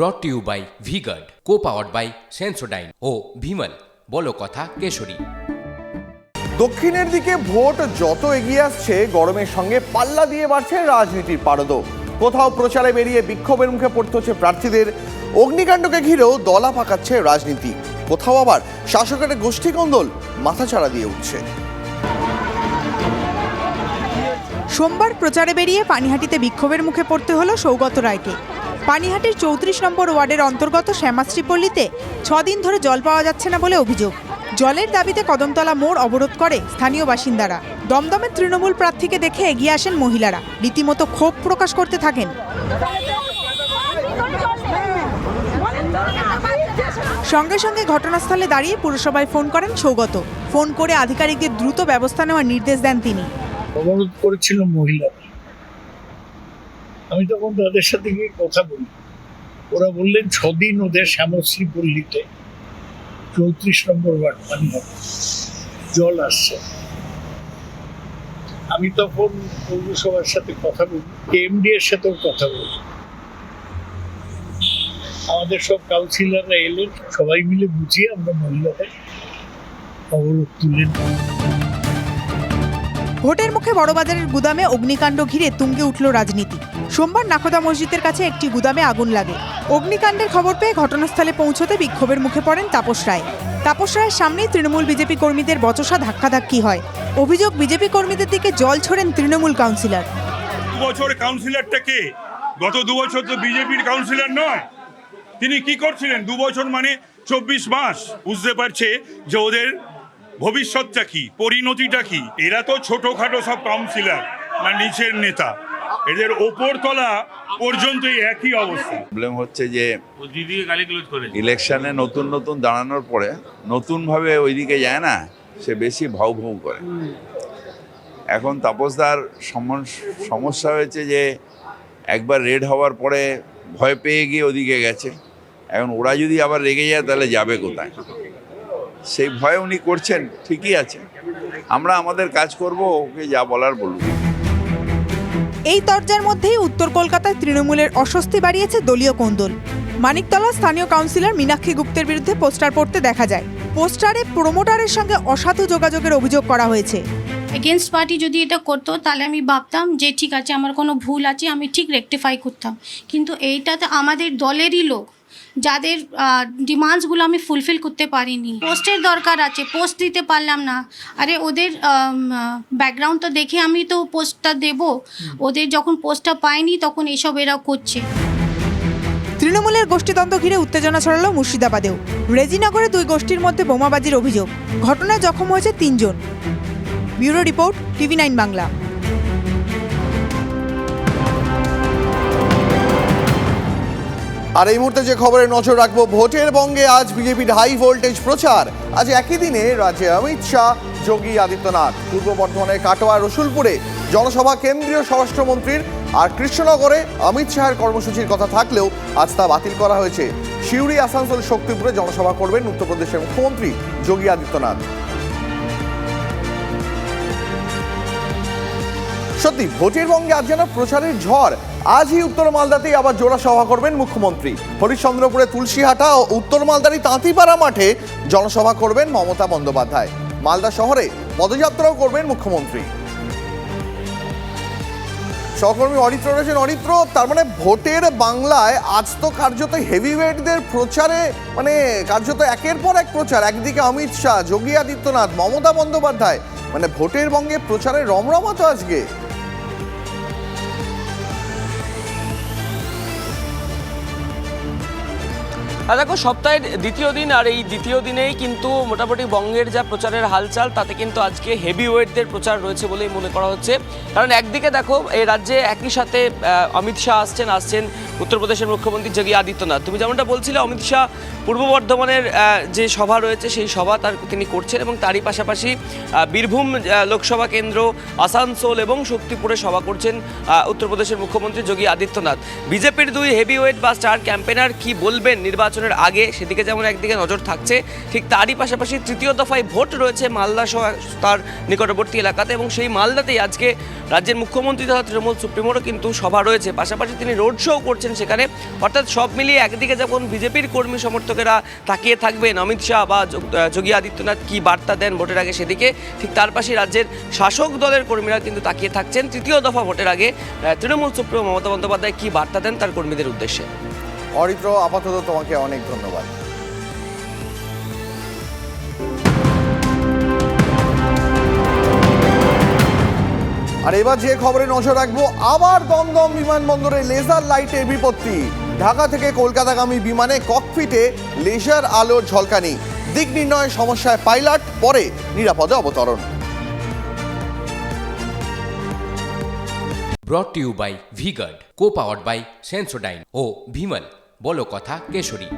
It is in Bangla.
Brought to you by V Guard co powered by Sensodyne ও ভিমল বলো কথা কেশরী। দক্ষিণের দিকে ভোট যত এগিয়ে আসছে গরমের সঙ্গে পাল্লা দিয়ে বাড়ছে রাজনীতির পারদ। কোথাও প্রচারে বেরিয়ে বিক্ষোভের মুখে পড়তে হচ্ছে প্রার্থীদের। অগ্নিকাণ্ডকে ঘিরেও দলা পাকাচ্ছে রাজনীতি। কোথাও আবার শাসকের গোষ্ঠী কন্দল মাথাচাড়া দিয়ে উঠছে। সোমবার প্রচারে বেরিয়ে পানিহাটিতে বিক্ষোভের মুখে পড়তে হলো সৌগত রায়কে। পানিহাটির চৌত্রিশ নম্বর ওয়ার্ডের অন্তর্গত শ্যামাশ্রীপল্লীতে ছদিন ধরে জল পাওয়া যাচ্ছে না বলে অভিযোগ। জলের দাবিতে কদমতলা মোড় অবরোধ করে স্থানীয় বাসিন্দারা। দমদমের তৃণমূল প্রার্থীকে দেখে এগিয়ে আসেন মহিলারা। রীতিমতো ক্ষোভ প্রকাশ করতে থাকেন। সঙ্গে সঙ্গে ঘটনাস্থলে দাঁড়িয়ে পুরসভায় ফোন করেন সৌগত। ফোন করে আধিকারিকদের দ্রুত ব্যবস্থা নেওয়ার নির্দেশ দেন তিনি। অবরোধ করেছিল মহিলারা। আমি তখন তাদের সাথে গিয়ে কথা বলি। ওরা বললেন, ছদিন ওদের শ্যামশ্রী পল্লীতে চৌত্রিশ নম্বর ওয়ার্ড পানি হবে। জল আসছে। আমি তখন পৌরসভার সাথে কথা বলি এমডি এর সাথেও কথা বলি। আমাদের সব কাউন্সিলররা এলেন, সবাই মিলে বুঝিয়ে আমরা মহিলাদের অবরোধ তুলে। ভোটের মুখে বড়বাজারের গুদামে অগ্নিকাণ্ড ঘিরে তুঙ্গে উঠল রাজনীতি। সোমবার নাকোদা মসজিদের কাছে একটি গুদামে আগুন লাগে। অগ্নিকাণ্ডের খবর পেয়ে ঘটনাস্থলে পৌঁছতে বিক্ষোভের মুখে পড়েন তাপস রায়। তাপস রায়ের সামনেই তৃণমূল বিজেপি কর্মীদের বচসা ধাক্কাধাক্কি হয়। অভিযোগ, বিজেপি কর্মীদের দিকে জল ছড়েন তৃণমূল কাউন্সিলর। বছর কাউন্সিলরটা কে? গত দু বছর তো বিজেপির কাউন্সিলর নয়। তিনি কি করছিলেন? দু বছর মানে চব্বিশ মাস। বুঝতে পারছে যে ওদের ভবিষ্যৎটা কি? পরিণতিটা কি? এরা তো ছোটখাটো সব কাউন্সিলর না নিচের নেতা। এদের ওপর তলা পর্যন্তই একই অবস্থা। প্রবলেম হচ্ছে যে ইলেকশনে নতুন নতুন দাঁড়ানোর পরে নতুনভাবে ওইদিকে যায় না সে বেশি ভাউ ভাউ করে। এখন তাপসদার সমস- সমস্যা হয়েছে যে একবার রেড হওয়ার পরে ভয় পেয়ে গিয়ে ওদিকে গেছে। এখন ওরা যদি আবার রেগে যায় তাহলে যাবে কোথায়? সেই ভয় উনি করছেন ঠিকই আছে। আমরা আমাদের কাজ করব ওকে যা বলার বলুন। এই তরজার মধ্যেই উত্তর কলকাতায় তৃণমূলের অস্বস্তি বাড়িয়েছে দলীয় কোন্দল। মানিকতলা স্থানীয় কাউন্সিলর মীনাক্ষী গুপ্তের বিরুদ্ধে পোস্টার পড়তে দেখা যায়। পোস্টারে প্রমোটারের সঙ্গে অসাধু যোগাযোগের অভিযোগ করা হয়েছে। এগেনস্ট পার্টি যদি এটা করতো তাহলে আমি ভাবতাম যে ঠিক আছে আমার কোনো ভুল আছে আমি ঠিক রেকটিফাই করতাম। কিন্তু এইটাতে আমাদের দলেরই লোক যাদের ডিমান্ডসগুলো আমি ফুলফিল করতে পারিনি। পোস্টের দরকার আছে পোস্ট দিতে পারলাম না। আরে ওদের ব্যাকগ্রাউন্ড তো দেখে আমি তো পোস্টটা দেব। ওদের যখন পোস্টটা পাইনি তখন এসব এরা করছে। তৃণমূলের গোষ্ঠীদ্বন্দ্ব ঘিরে উত্তেজনা ছড়ালো মুর্শিদাবাদেও। রেজিনগরে দুই গোষ্ঠীর মধ্যে বোমাবাজির অভিযোগ। ঘটনায় জখম হয়েছে তিনজন। Bureau report TV nine Bangla. আর এই মুহূর্তে যে খবরে নজর রাখব, ভোটের বঙ্গে আজ বিজেপির হাই ভোল্টেজ প্রচার। আজ একই দিনে রাজ্যে অমিত শাহ, যোগী আদিত্যনাথ। পূর্ব বর্ধমানের কাটোয়া, রসুলপুরে জনসভা কেন্দ্রীয় স্বরাষ্ট্রমন্ত্রীর আর কৃষ্ণনগরে অমিত শাহের কর্মসূচির কথা থাকলেও আজ তা বাতিল করা হয়েছে। সিউড়ি, আসানসোল, শক্তিপুরে জনসভা করবেন উত্তরপ্রদেশের মুখ্যমন্ত্রী যোগী আদিত্যনাথ। সত্যি, ভোটের বঙ্গে আজ যেন প্রচারের ঝড়। আজই উত্তর মালদাতেই আবার জোড়া সভা করবেন মুখ্যমন্ত্রী। হরিশ্চন্দ্রপুরে তুলসীহাটা ও উত্তর মালদারি তাঁতিপাড়া মাঠে জনসভা করবেন মমতা বন্দ্যোপাধ্যায়। মালদা শহরে পদযাত্রাও করবেন মুখ্যমন্ত্রী। সহকর্মী অরিত্র রয়েছেন। অরিত্র, তার মানে ভোটের বাংলায় আজ তো কার্যত হেভিওয়েটদের প্রচারে মানে কার্যত একের পর এক প্রচার। একদিকে অমিত শাহ, যোগী আদিত্যনাথ, মমতা বন্দ্যোপাধ্যায়। মানে ভোটের বঙ্গে প্রচারে রমরমা তো আজকে। আর দেখো, সপ্তাহের দ্বিতীয় দিন আর এই দ্বিতীয় দিনেই কিন্তু মোটামুটি বঙ্গের যা প্রচারের হালচাল, তাতে কিন্তু আজকে হেভি ওয়েটদের প্রচার রয়েছে বলেই মনে করা হচ্ছে। কারণ একদিকে দেখো, এই রাজ্যে একই সাথে অমিত শাহ আসছেন আসছেন উত্তরপ্রদেশের মুখ্যমন্ত্রী যোগী আদিত্যনাথ। তুমি যেমনটা বলছিলে, অমিত শাহ পূর্ব বর্ধমানের যে সভা রয়েছে, সেই সভা তার তিনি করছেন এবং তারই পাশাপাশি বীরভূম লোকসভা কেন্দ্র, আসানসোল এবং শক্তিপুরে সভা করছেন উত্তরপ্রদেশের মুখ্যমন্ত্রী যোগী আদিত্যনাথ। বিজেপির দুই হেভি ওয়েট বা স্টার ক্যাম্পেনার কি বলবেন নির্বাচনী? নির্বাচনের আগে সেদিকে যেমন একদিকে নজর থাকছে, ঠিক তারই পাশাপাশি তৃতীয় দফায় ভোট রয়েছে মালদা সহ তার নিকটবর্তী এলাকাতে এবং সেই মালদাতেই আজকে রাজ্যের মুখ্যমন্ত্রী তথা তৃণমূল সুপ্রিমোরও কিন্তু সভা রয়েছে। পাশাপাশি তিনি রোড শো করছেন সেখানে। অর্থাৎ সব মিলিয়ে একদিকে যেমন বিজেপির কর্মী সমর্থকেরা তাকিয়ে থাকবেন, অমিত শাহ বা যোগী আদিত্যনাথ কি বার্তা দেন ভোটের আগে সেদিকে, ঠিক তার পাশে রাজ্যের শাসক দলের কর্মীরা কিন্তু তাকিয়ে থাকছেন। তৃতীয় দফা ভোটের আগে তৃণমূল সুপ্রিমো মমতা বন্দ্যোপাধ্যায় কী বার্তা দেন তার কর্মীদের উদ্দেশ্যে? অরিত্র, আপাতত তোমাকে অনেক ধন্যবাদ। আর এবার যে খবরে নজর রাখব, আবার দমদম বিমানবন্দরে লেজার লাইটের বিপত্তি। ঢাকা থেকে কলকাতাগামী বিমানে ককপিটে লেজার আলোর ঝলকানি। দিক নির্ণয় সমস্যায় পাইলট, পরে নিরাপদে অবতরণ। Brought to you by V Guard co powered by Sensodyne ও ভিমল বলো কথা কেশরী।